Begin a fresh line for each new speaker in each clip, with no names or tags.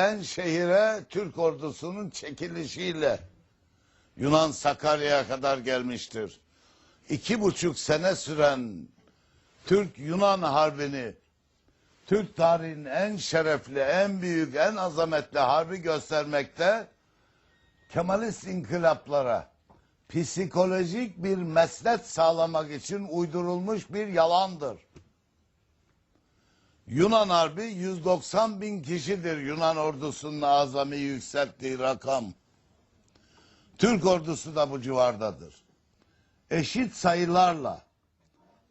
Ben şehire Türk ordusunun çekilişiyle Yunan Sakarya'ya kadar gelmiştir. İki buçuk sene süren Türk-Yunan harbini Türk tarihinin en şerefli, en büyük, en azametli harbi göstermekte Kemalist inkılaplara psikolojik bir mesnet sağlamak için uydurulmuş bir yalandır. Yunan Harbi 190 bin kişidir Yunan ordusunun azami yükselttiği rakam. Türk ordusu da bu civardadır. Eşit sayılarla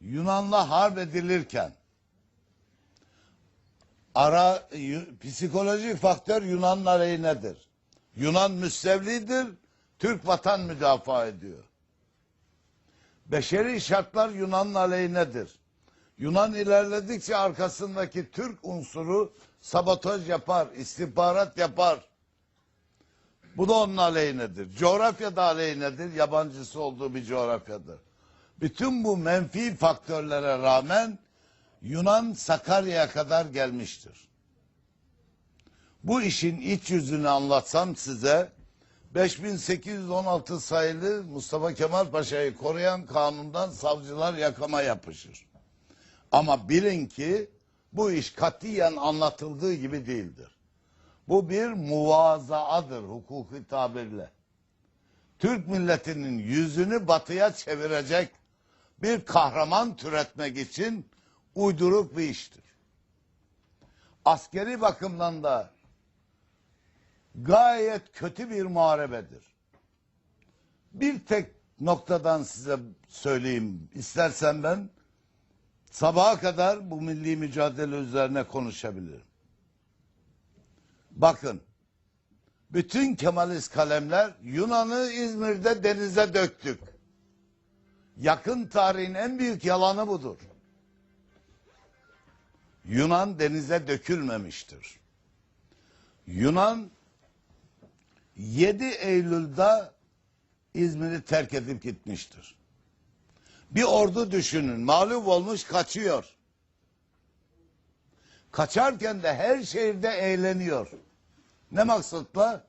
Yunan'la harp edilirken ara psikolojik faktör Yunan'ın aleyhinedir. Yunan müstevlidir, Türk vatan müdafaa ediyor. Beşeri şartlar Yunan'ın aleyhinedir. Yunan ilerledikçe arkasındaki Türk unsuru sabotaj yapar, istihbarat yapar. Bu da onun aleyhinedir. Coğrafya da aleyhinedir, yabancısı olduğu bir coğrafyadır. Bütün bu menfi faktörlere rağmen Yunan Sakarya'ya kadar gelmiştir. Bu işin iç yüzünü anlatsam size 5816 sayılı Mustafa Kemal Paşa'yı koruyan kanundan savcılar yakama yapışır. Ama bilin ki bu iş katiyen anlatıldığı gibi değildir. Bu bir muvazaadır hukuki tabirle. Türk milletinin yüzünü batıya çevirecek bir kahraman türetmek için uyduruk bir iştir. Askeri bakımdan da gayet kötü bir muharebedir. Bir tek noktadan size söyleyeyim. İstersen ben sabaha kadar bu milli mücadele üzerine konuşabilirim. Bakın, bütün Kemalist kalemler Yunan'ı İzmir'de denize döktük. Yakın tarihin en büyük yalanı budur. Yunan denize dökülmemiştir. Yunan 7 Eylül'de İzmir'i terk edip gitmiştir. Bir ordu düşünün. Mağlup olmuş kaçıyor. Kaçarken de her şehirde eğleniyor. Ne maksatla?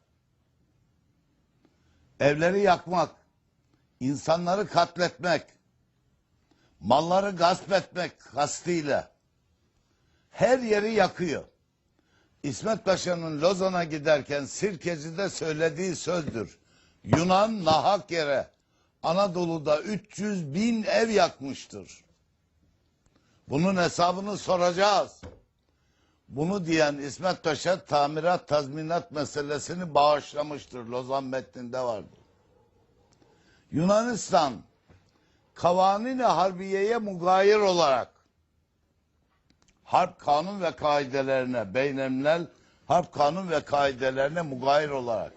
Evleri yakmak, insanları katletmek, malları gasp etmek kastıyla her yeri yakıyor. İsmet Paşa'nın Lozan'a giderken Sirkeci'de söylediği sözdür. Yunan nahak yere Anadolu'da 300 bin ev yakmıştır. Bunun hesabını soracağız. Bunu diyen İsmet Paşa tamirat tazminat meselesini bağışlamıştır. Lozan metninde vardır. Yunanistan kavanini harbiyeye mugayir olarak harp kanun ve kaidelerine beynemlel harp kanun ve kaidelerine mugayir olarak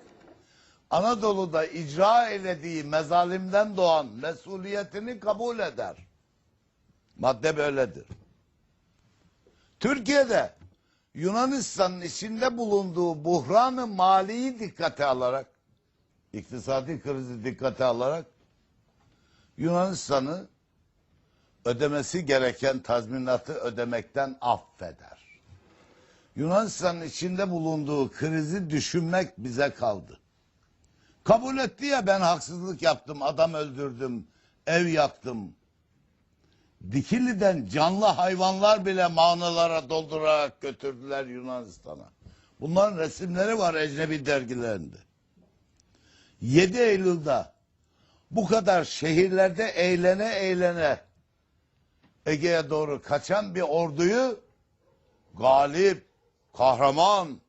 Anadolu'da icra eylediği mezalimden doğan mesuliyetini kabul eder. Madde böyledir. Türkiye'de Yunanistan'ın içinde bulunduğu buhranı maliyi dikkate alarak iktisadi krizi dikkate alarak Yunanistan'ı ödemesi gereken tazminatı ödemekten affeder. Yunanistan'ın içinde bulunduğu krizi düşünmek bize kaldı. Kabul etti ya ben haksızlık yaptım, adam öldürdüm, ev yaktım. Dikili'den canlı hayvanlar bile mağnalara doldurarak götürdüler Yunanistan'a. Bunların resimleri var ecnebi dergilerinde. 7 Eylül'de bu kadar şehirlerde eğlene eğlene Ege'ye doğru kaçan bir orduyu galip, kahraman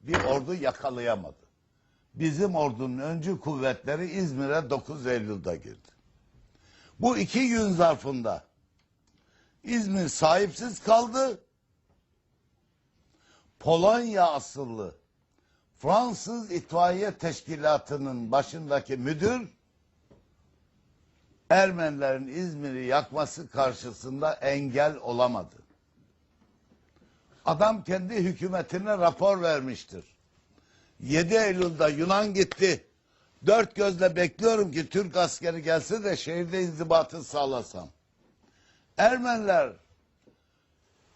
bir ordu yakalayamadı. Bizim ordunun öncü kuvvetleri İzmir'e 9 Eylül'de girdi. Bu iki gün zarfında İzmir sahipsiz kaldı. Polonya asıllı Fransız İtfaiye Teşkilatı'nın başındaki müdür Ermenilerin İzmir'i yakması karşısında engel olamadı. Adam kendi hükümetine rapor vermiştir. 7 Eylül'de Yunan gitti. Dört gözle bekliyorum ki Türk askeri gelse de şehirde inzibatı sağlasam. Ermeniler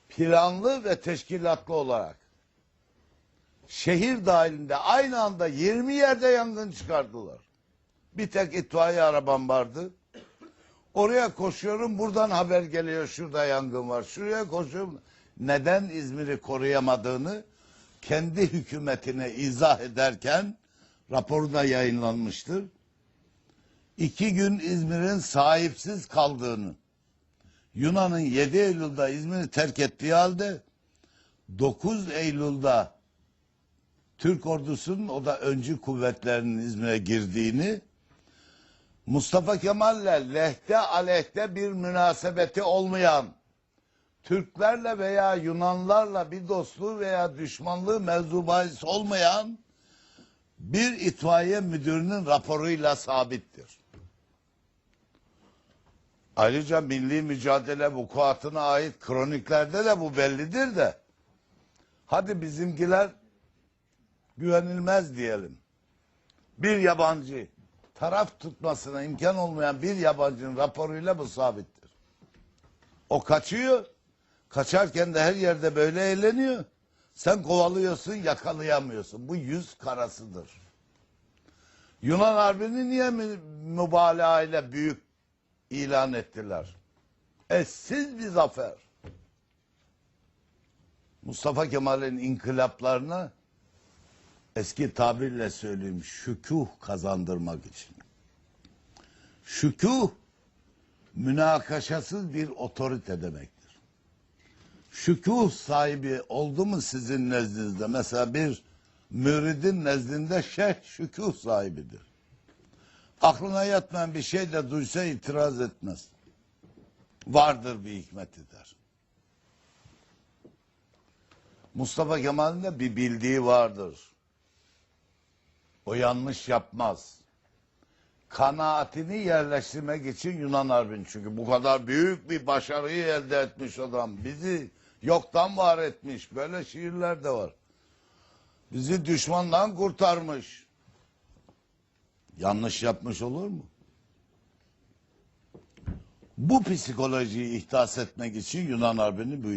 planlı ve teşkilatlı olarak şehir dahilinde aynı anda 20 yerde yangın çıkardılar. Bir tek itfaiye arabam vardı. Oraya koşuyorum buradan haber geliyor şurada yangın var. Şuraya koşuyorum. Neden İzmir'i koruyamadığını kendi hükümetine izah ederken raporu da yayınlanmıştır. İki gün İzmir'in sahipsiz kaldığını, Yunan'ın 7 Eylül'de İzmir'i terk ettiği halde 9 Eylül'de Türk ordusunun o da öncü kuvvetlerinin İzmir'e girdiğini Mustafa Kemal'le lehte aleyhte bir münasebeti olmayan Türklerle veya Yunanlarla bir dostluğu veya düşmanlığı mevzu olmayan bir itfaiye müdürünün raporuyla sabittir. Ayrıca milli mücadele vukuatına ait kroniklerde de bu bellidir de. Hadi bizimkiler güvenilmez diyelim. Bir yabancı taraf tutmasına imkan olmayan bir yabancının raporuyla bu sabittir. O kaçıyor. Kaçarken de her yerde böyle eğleniyor. Sen kovalıyorsun yakalayamıyorsun. Bu yüz karasıdır. Yunan Harbi'ni niye mü- mübalağa ile büyük ilan ettiler? Eşsiz bir zafer. Mustafa Kemal'in inkılaplarına eski tabirle söyleyeyim şükuh kazandırmak için. Şükuh münakaşasız bir otorite demektir. Şükuh sahibi oldu mu sizin nezdinizde? Mesela bir müridin nezdinde şeyh şükuh sahibidir. Aklına yatmayan bir şey de duysa itiraz etmez. Vardır bir hikmeti der. Mustafa Kemal'in de bir bildiği vardır. O yanlış yapmaz. Kanaatini yerleştirmek için Yunan Harbi'ni. Çünkü bu kadar büyük bir başarıyı elde etmiş adam. Bizi yoktan var etmiş. Böyle şiirler de var. Bizi düşmandan kurtarmış. Yanlış yapmış olur mu? Bu psikolojiyi ihdas etmek için Yunan Harbi'ni büyüttü.